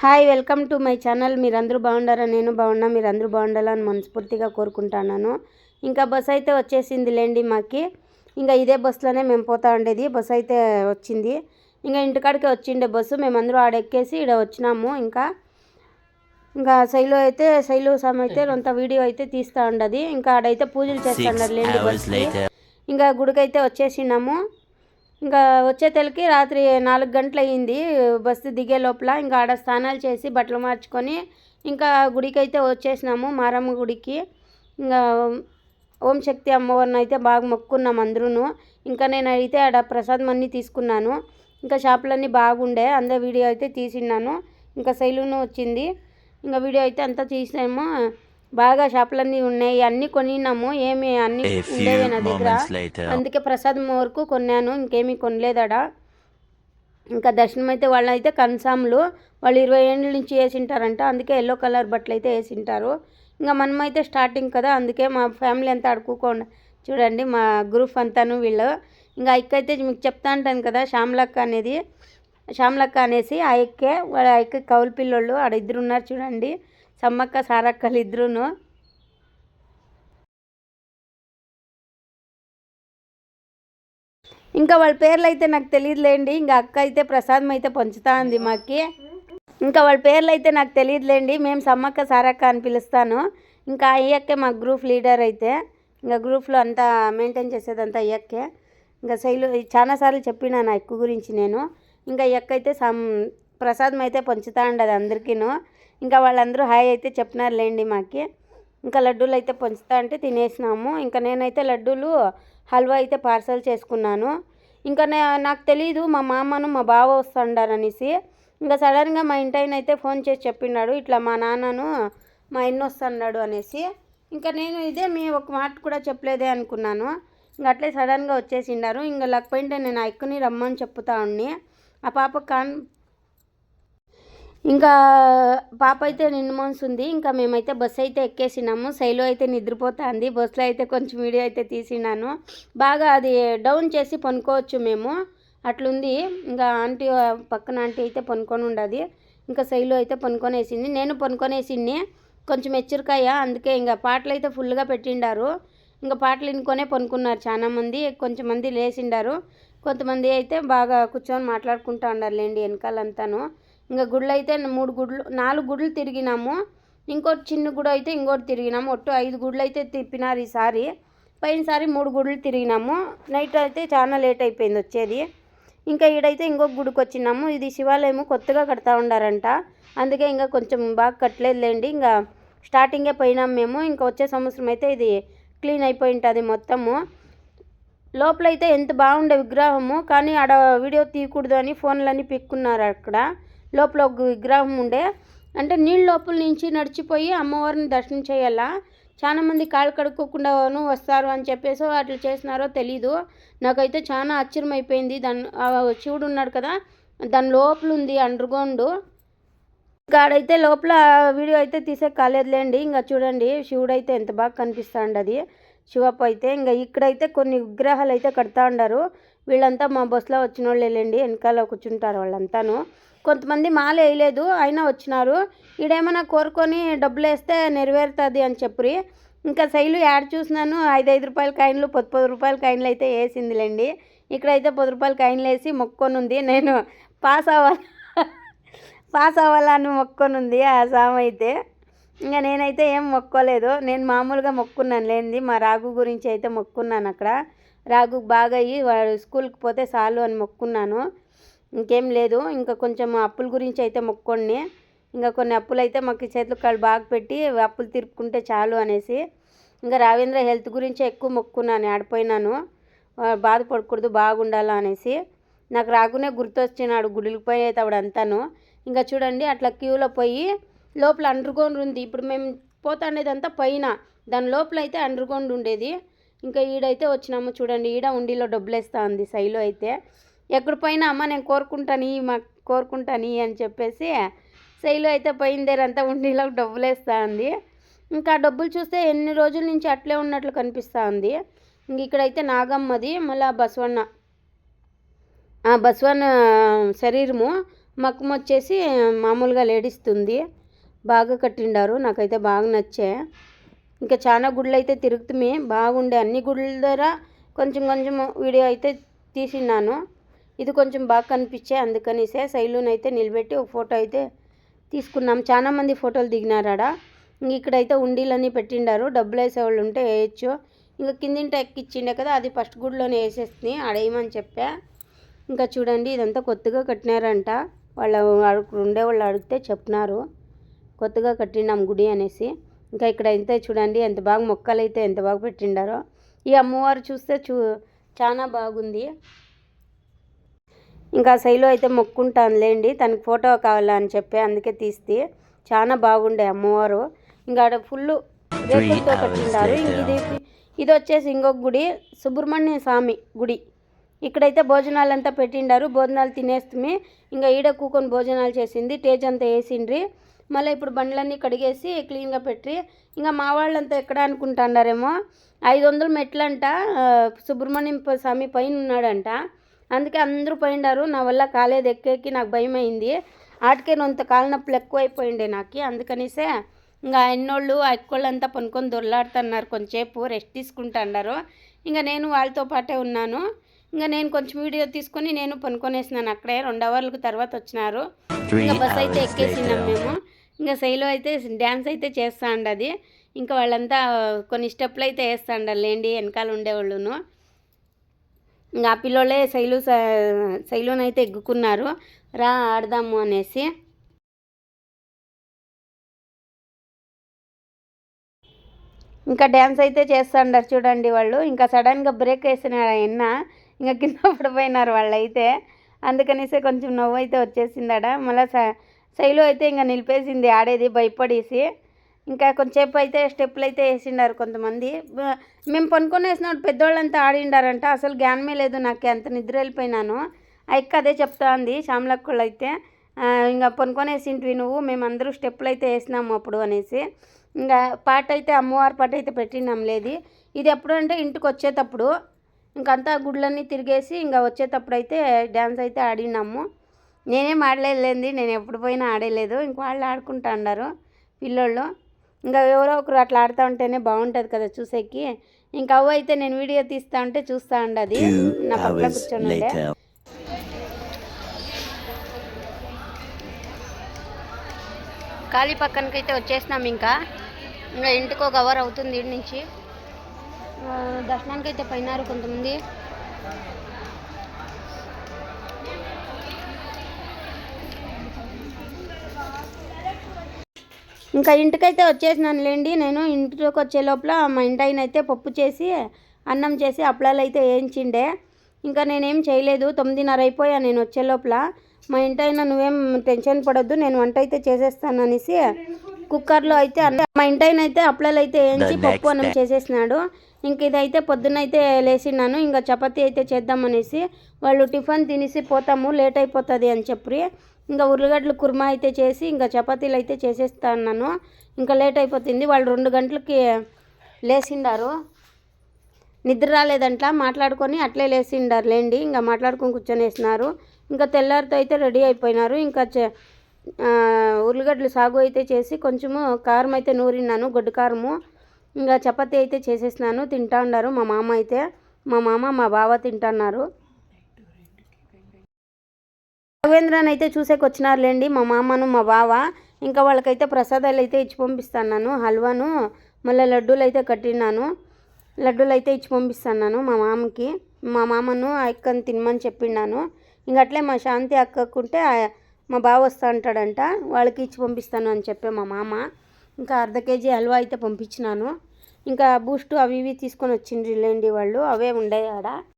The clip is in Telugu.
Hi welcome to my channel. మీరందరూ బాగుండారా? నేను బాగున్నా. మీరందరూ బాగుండాలని మనస్ఫూర్తిగా కోరుకుంటున్నాను. ఇంకా బస్ అయితే వచ్చేసింది లేండి మాకి. ఇంకా ఇదే బస్సులోనే మేము పోతా ఉండేది. బస్సు అయితే వచ్చింది. ఇంకా ఇంటికాడికి వచ్చిండే బస్సు. మేమందరూ ఆడ ఎక్కేసి ఇక్కడ వచ్చినాము. ఇంకా ఇంకా శైలు అయితే శైలు సామ్ అయితే కొంత వీడియో అయితే తీస్తూ ఉండదు. ఇంకా ఆడైతే పూజలు చేస్తా ఉండరు లేండి బస్సుకి ఇంకా గుడికైతే వచ్చేసినాము. ఇంకా వచ్చేతలకి రాత్రి నాలుగు గంటలు అయ్యింది బస్సు దిగే లోపల ఇంకా ఆడ స్నానాలు చేసి బట్టలు మార్చుకొని ఇంకా గుడికి అయితే వచ్చేసినాము మారమ్మ గుడికి. ఇంకా ఓం శక్తి అమ్మవారిని అయితే బాగా మొక్కున్నాం అందరూ ఇంకా నేను అయితే ఆడ ప్రసాదం అన్నీ తీసుకున్నాను. ఇంకా షాపులన్నీ బాగుండే అందరు వీడియో అయితే తీసిన్నాను. ఇంకా శైలును వచ్చింది. ఇంకా వీడియో అయితే అంతా తీసాము బాగా షాపులన్నీ ఉన్నాయి. అన్నీ కొనినాము. ఏమి అన్నీ ఉండేవి నా దగ్గర. అందుకే ప్రసాదం వరకు కొన్నాను. ఇంకేమీ కొనలేదడ ఇంకా దర్శనం అయితే వాళ్ళు అయితే కన్సాములు. వాళ్ళు ఇరవై ఏళ్ళ నుంచి వేసింటారంట. అందుకే ఎల్లో కలర్ బట్టలు అయితే వేసింటారు. ఇంకా మనం అయితే స్టార్టింగ్ కదా. అందుకే మా ఫ్యామిలీ అంతా అడుక్కోకుండా చూడండి మా గ్రూప్ అంతాను వీళ్ళు. ఇంకా అయితే మీకు చెప్తా ఉంటాను కదా శ్యామలక్క అనేది. శ్యామలక్క అనేసి ఆ ఎక్కే వాళ్ళ ఎక్క కౌలు పిల్లోళ్ళు. ఆడ ఇద్దరు ఉన్నారు చూడండి. సమ్మక్క సారక్కలు ఇద్దరును. ఇంకా వాళ్ళ పేర్లు అయితే నాకు తెలియదులేండి ఇంకా అక్క అయితే ప్రసాదం అయితే పంచుతా ఉంది మాకి. ఇంకా వాళ్ళ పేర్లు అయితే నాకు తెలియదులేండి మేము సమ్మక్క సారక్క అని పిలుస్తాను. ఇంకా అయ్యక్కే మా గ్రూప్ లీడర్ అయితే. ఇంకా గ్రూప్లో అంతా మెయింటైన్ చేసేదంతా అయ్యక్కే. ఇంకా శైలు చాలాసార్లు చెప్పినా నా ఎక్కువ గురించి నేను. ఇంకా అయ్యక్క అయితే సమ్ ప్రసాదం అయితే పంచుతా ఉండదు అందరికీను. ఇంకా వాళ్ళందరూ హాయ్ అయితే చెప్పినారులేండి మాకి. ఇంకా లడ్డూలు అయితే పంచుతా అంటే తినేసినాము. ఇంకా నేనైతే లడ్డూలు హల్వా అయితే పార్సల్ చేసుకున్నాను. ఇంకా నే నాకు తెలియదు మా మామను మా బావ వస్తుండారనేసి. ఇంకా సడన్గా మా ఇంటి ఆయన అయితే ఫోన్ చేసి చెప్పినాడు ఇట్లా మా నాన్నను మా ఇన్న వస్తున్నాడు అనేసి. ఇంకా నేను ఇదే మీ ఒక మాట కూడా చెప్పలేదే అనుకున్నాను. ఇంకా అట్లే సడన్గా వచ్చేసిండారు. ఇంకా లేకపోయింటే నేను ఆ ఎక్కుని రమ్మని చెప్తా ఉన్ని ఆ పాప కాన్ ఇంకా పాప అయితే నిన్నమోస్తుంది ఇంకా మేమైతే బస్సు అయితే ఎక్కేసినాము. శైలు అయితే నిద్రపోతుంది. బస్సులో అయితే కొంచెం వీడియో అయితే తీసినాను. బాగా అది డౌన్ చేసి పనుకోవచ్చు మేము. అట్లుంది. ఇంకా ఆంటీ పక్కన ఆంటీ అయితే పనుకొని ఉండదు. ఇంకా శైలు అయితే పనుకొనేసింది. నేను పనుకొనేసింది. కొంచెం హెచ్చరికాయ అందుకే ఇంకా పాటలు అయితే ఫుల్గా పెట్టిండారు. ఇంకా పాటలు వినుకొనే పనుకున్నారు చాలా మంది. కొంచెం మంది లేచిండారు. కొంతమంది అయితే బాగా కూర్చొని మాట్లాడుకుంటూ ఉండారులేండి వెనకాలంతాను. ఇంకా గుళ్ళు అయితే మూడు గుడ్లు నాలుగు గుడ్లు తిరిగినాము. ఇంకోటి చిన్న గుడి అయితే ఇంకోటి తిరిగినాము. ఒట్టు ఐదు గుడ్లు అయితే తిప్పినారు ఈసారి. పోయినసారి మూడు గుడ్లు తిరిగినాము. నైట్ అయితే చాలా లేట్ అయిపోయింది వచ్చేది. ఇంకా ఈడైతే ఇంకొక గుడికి వచ్చినాము. ఇది శివాలయం కొత్తగా కడతా ఉండారంట. అందుకే ఇంకా కొంచెం బాగా కట్టలేదులేండి ఇంకా స్టార్టింగే పోయినాం మేము. ఇంకా వచ్చే సంవత్సరం అయితే ఇది క్లీన్ అయిపోయి ఉంటుంది మొత్తము. లోపల అయితే ఎంత బాగుండే విగ్రహము. కానీ ఆడ వీడియో తీయకూడదు అని ఫోన్లన్నీ పిక్కున్నారు అక్కడ. లోపల ఒక విగ్రహం ఉండే. అంటే నీళ్ళ లోపల నుంచి నడిచిపోయి అమ్మవారిని దర్శనం చేయాలా? చాలామంది కాళ్ళు కడుక్కోకుండాను వస్తారు అని చెప్పేసి అట్లా చేసినారో తెలీదు. నాకైతే చాలా ఆశ్చర్యం అయిపోయింది. దాని శివుడు ఉన్నాడు కదా దాని లోపల ఉంది అండర్ కాడైతే లోపల వీడియో అయితే తీసే కాలేదులేండి. ఇంకా చూడండి శివుడు అయితే ఎంత బాగా కనిపిస్తాండు అది. శివప్ప అయితే ఇంకా ఇక్కడైతే కొన్ని విగ్రహాలు అయితే కడతా ఉండారు. వీళ్ళంతా మా బస్సులో వచ్చిన వాళ్ళేలేండి వెనకాల కూర్చుంటారు వాళ్ళంతాను. కొంతమంది మాల వేయలేదు అయినా వచ్చినారు. ఈడేమైనా కోరుకొని డబ్బులు వేస్తే నెరవేరుతుంది అని చెప్పి ఇంకా శైలు యాడ్ చూసినాను ఐదు ఐదు రూపాయల కాయిన్లు పది పది రూపాయల కాయిన్లు అయితే వేసిందిలేండి. ఇక్కడైతే పది రూపాయల కాయిన్లు వేసి మొక్కొని ఉంది నేను పాస్ అవ్వాలి పాస్ అవ్వాలని మొక్కొని ఉంది ఆ సామ్ అయితే. ఇంకా నేనైతే ఏం మొక్కోలేదు. నేను మామూలుగా మొక్కున్నాను లేనిది మా రాగు గురించి అయితే మొక్కున్నాను అక్కడ. రాగు బాగా అయ్యి వాడు స్కూల్కి పోతే చాలు అని మొక్కున్నాను. ఇంకేం లేదు. ఇంకా కొంచెం అప్పుల గురించి అయితే మొక్కొండి. ఇంకా కొన్ని అప్పులు అయితే మాకు చేతులు కాళ్ళు బాగా పెట్టి అప్పులు తిరుపుకుంటే చాలు అనేసి. ఇంకా రావేంద్ర హెల్త్ గురించి ఎక్కువ మొక్కున్నాను ఆడిపోయినాను. బాధపడకూడదు బాగుండాలా అనేసి. నాకు రాకునే గుర్తొచ్చినాడు గుడికి పోయేటప్పుడు అంతాను ఇంకా చూడండి అట్లా క్యూలో పోయి లోపల అండర్గ్రౌండ్ ఉంది. ఇప్పుడు మేము పోతాండేదంతా పైన. దాని లోపల అయితే అండర్గ్రౌండ్ ఉండేది. ఇంకా ఈడైతే వచ్చినాము చూడండి ఈడ ఉండిలో డబ్బులు వేస్తా ఉంది సైలో అయితే. ఎక్కడ పోయినా అమ్మ నేను కోరుకుంటాను మా కోరుకుంటాను అని చెప్పేసి శైలు అయితే పోయిందేరంతా ఉండేలాగా డబ్బులు వేస్తా ఉంది ఇంకా డబ్బులు చూస్తే ఎన్ని రోజుల నుంచి అట్లే ఉన్నట్లు కనిపిస్తూ ఉంది ఇంక ఇక్కడైతే నాగమ్మది మళ్ళీ బసవన్న. ఆ బసవన్న శరీరము మక్కుమ వచ్చేసి మామూలుగా లేడిస్తుంది. బాగా కట్టిండారు నాకైతే బాగా నచ్చే. ఇంకా చాలా గుళ్ళు అయితే తిరుగుతుమే బాగుండే. అన్ని గుళ్ళ దగ్గర కొంచెం కొంచెం వీడియో అయితే తీసిన్నాను. ఇది కొంచెం బాగా కనిపించే అందుకనిసే సైలూన్ అయితే నిలబెట్టి ఒక ఫోటో అయితే తీసుకున్నాం. చాలా మంది ఫోటోలు దిగినారాడ. ఇంక ఇక్కడైతే ఉండీలన్నీ పెట్టిండారు. డబ్బులు వేసేవాళ్ళు ఉంటే వేయచ్చు. ఇంకా కిందింట ఎక్కిచ్చిండే కదా అది ఫస్ట్ గుడిలోనే వేసేస్తుంది ఆడేయమని చెప్పా. ఇంకా చూడండి ఇదంతా కొత్తగా కట్టినారంట. వాళ్ళ అడుగు ఉండేవాళ్ళు అడిగితే చెప్పినారు. కొత్తగా కట్టినాం గుడి అనేసి. ఇంకా ఇక్కడ అయితే చూడండి ఎంత బాగా మొక్కలు అయితే ఎంత బాగా పెట్టిండారో. ఈ అమ్మవారు చూస్తే చూ చాలా బాగుంది. ఇంకా శైలు అయితే మొక్కుంటాను లేండి తనకి ఫోటో కావాలని చెప్పి అందుకే తీస్తే. చాలా బాగుండే అమ్మవారు. ఇంకా ఆడ ఫుల్ రేకులతో కట్టిండారు. ఇంక ఇది ఇది వచ్చేసి ఇంకొక గుడి సుబ్రహ్మణ్య స్వామి గుడి. ఇక్కడైతే భోజనాలంతా పెట్టిండారు. భోజనాలు తినేస్తుంది ఇంకా ఈడ కూకొని భోజనాలు చేసింది. టేజ్ అంతా వేసిండ్రి. మళ్ళీ ఇప్పుడు బండ్లన్నీ కడిగేసి క్లీన్గా పెట్టి ఇంకా మా వాళ్ళంతా ఎక్కడ అనుకుంటున్నారేమో ఐదు వందలు మెట్లంట సుబ్రహ్మణ్యం స్వామి పైన ఉన్నాడంట. అందుకే అందరూ పోయిండారు. నా వల్ల కాలేదు ఎక్కేకి నాకు భయం అయింది ఆటికే నొంత కాళ్ళ నొప్పులు ఎక్కువైపోయిండే నాకు. అందుకనిసే ఇంకా అన్నోళ్ళు అక్కోళ్ళంతా పనుకొని దొర్లాడుతున్నారు. కొంచెంసేపు రెస్ట్ తీసుకుంటున్నారు ఇంకా నేను వాళ్ళతో పాటే ఉన్నాను. ఇంకా నేను కొంచెం వీడియో తీసుకొని నేను పనుకొనేసినాను. అక్కడే రెండు అవర్లకు తర్వాత వచ్చినారు. ఇంకా బస్ అయితే ఎక్కేసినాం. మేము. ఇంకా శైలు అయితే డ్యాన్స్ అయితే చేస్తా ఉండదు ఇంకా వాళ్ళంతా కొన్ని స్టెప్లు అయితే వేస్తా ఉండాలి లేండి వెనకాల ఉండేవాళ్ళును. ఇంకా ఆ పిల్లోళ్ళే శైలు శైలునైతే శైలుని అయితే ఎగ్గుకున్నారు. రా ఆడదాము అనేసి. ఇంకా డ్యాన్స్ అయితే చేస్తాండారు చూడండి వాళ్ళు. ఇంకా సడన్గా బ్రేక్ వేసిన ఎన్న ఇంకా కింద పడిపోయినారు వాళ్ళు అయితే అందుకనేసి కొంచెం నవ్వు అయితే వచ్చేసిందడ మళ్ళీ శైలు అయితే ఇంకా నిలిపేసింది ఆడేది భయపడేసి. ఇంకా కొంచెంసేపు అయితే స్టెప్పులు అయితే వేసిండారు కొంతమంది. మేము పనుకొని వేసినప్పుడు పెద్దోళ్ళంతా ఆడిండారంట. అసలు జ్ఞానమే లేదు నాకు అంత నిద్ర వెళ్ళిపోయినాను. ఆ అదే చెప్తా ఉంది శ్యామలక్కళ్ళు అయితే. ఇంకా పనుకొని వేసింటివి నువ్వు మేమందరూ స్టెప్పులు అయితే వేసినాము అప్పుడు అనేసి. ఇంకా పాట అయితే అమ్మవారి పాట అయితే పెట్టినాం లేదు. ఇది ఎప్పుడు అంటే ఇంటికి వచ్చేటప్పుడు. ఇంకంతా గుడ్లన్నీ తిరిగేసి ఇంకా వచ్చేటప్పుడు అయితే డ్యాన్స్ అయితే ఆడినాము. నేనేం ఆడలేదులేండి నేను ఎప్పుడు పోయినా ఆడలేదు. ఇంక వాళ్ళు ఆడుకుంటా అన్నారు పిల్లోళ్ళు. ఇంకా ఎవరో ఒకరు అట్లా ఆడుతూ ఉంటేనే బాగుంటుంది కదా చూసేకి. ఇంకా అవ్వ అయితే నేను వీడియో తీస్తా ఉంటే చూస్తా ఉండదు. నా పక్కన కూర్చొని ఉండే. ఖాళీ పక్కనకి అయితే వచ్చేసినాం ఇంకా. ఇంకా ఇంటికి ఒక అవర్ అవుతుంది ఇంటి నుంచి. దర్శనానికి అయితే పోయినారు కొంతమంది. ఇంకా ఇంటికైతే వచ్చేసినాను లేండి నేను ఇంటికి వచ్చే లోపల మా ఇంటి ఆయన అయితే పప్పు చేసి అన్నం చేసి అప్పడాలు అయితే వేయించిండే. ఇంకా నేనేం చేయలేదు. తొమ్మిదిన్నర అయిపోయా నేను వచ్చే లోపల. మా ఇంటి ఆయన నువ్వేం టెన్షన్ పడొద్దు నేను వంట అయితే చేసేస్తాను అనేసి కుక్కర్లో అయితే అన్న మా ఇంటి అయితే అప్పడాలు అయితే వేయించి పప్పు అన్నం. చేసేసినాడు. ఇంక ఇదైతే పొద్దునైతే లేచినాను ఇంకా చపాతీ అయితే చేద్దామనేసి వాళ్ళు టిఫిన్ తినేసి పోతాము లేట్ అయిపోతుంది అని చెప్పి ఇంకా ఉర్లగడ్డలు కుర్మా అయితే చేసి ఇంకా చపాతీలు అయితే చేసేస్తా అన్నాను. ఇంకా లేట్ అయిపోతుంది. వాళ్ళు రెండు గంటలకి లేచిండారు నిద్ర రాలేదంట మాట్లాడుకొని అట్లే లేచిండారు లేండి. ఇంకా మాట్లాడుకొని కూర్చొనేసినారు ఇంకా తెల్లారితో అయితే రెడీ అయిపోయినారు. ఇంకా ఉర్లగడ్డలు సాగు అయితే చేసి కొంచెము కారం అయితే నూరిన్నాను గొడ్డు కారము. ఇంకా చపాతీ అయితే చేసేసినాను తింటా ఉన్నారు మా మామ అయితే. మా మామ మా బావ తింటున్నారు రఘువేంద్రని అయితే చూసేకొచ్చినారులేండి మా మామను మా బావ. ఇంకా వాళ్ళకైతే ప్రసాదాలు అయితే ఇచ్చి పంపిస్తాను హల్వాను మళ్ళీ లడ్డూలు అయితే కట్టినాను లడ్డూలు అయితే ఇచ్చి పంపిస్తాను మా మామకి. మా మామను ఆ అక్కను తినమని చెప్పిన్నాను ఇంక అట్లే మా శాంతి అక్కకుంటే మా బావ వస్తా అంటాడంట. వాళ్ళకి ఇచ్చి పంపిస్తాను అని చెప్పే మా మామ. ఇంకా అర్ధ కేజీ హల్వా అయితే పంపించినాను. ఇంకా బూస్ట్ అవి ఇవి తీసుకొని వచ్చిండ్రు లేండి వాళ్ళు. అవే ఉండే ఆడ.